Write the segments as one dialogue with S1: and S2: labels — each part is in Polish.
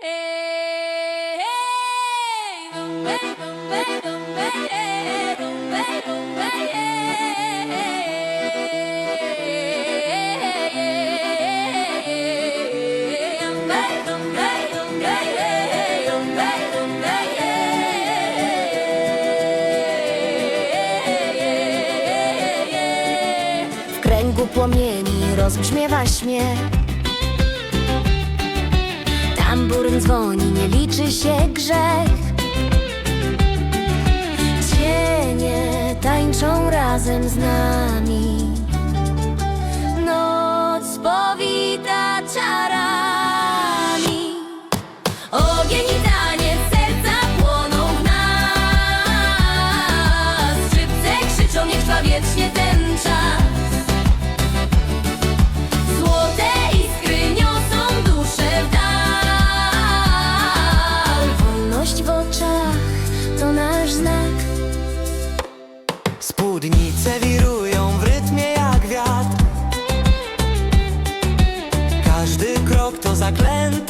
S1: W kręgu płomieni rozbrzmiewa śmiech Tamburyn dzwoni, nie liczy się grzech. Cienie tańczą razem z nami
S2: Spódnice wirują w rytmie jak wiatr. Każdy krok to zaklęty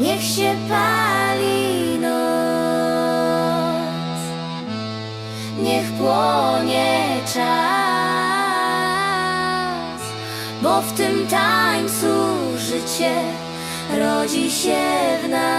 S1: Niech się pali noc. Niech płonie czas. Bo w tym tańcu życie rodzi się w nas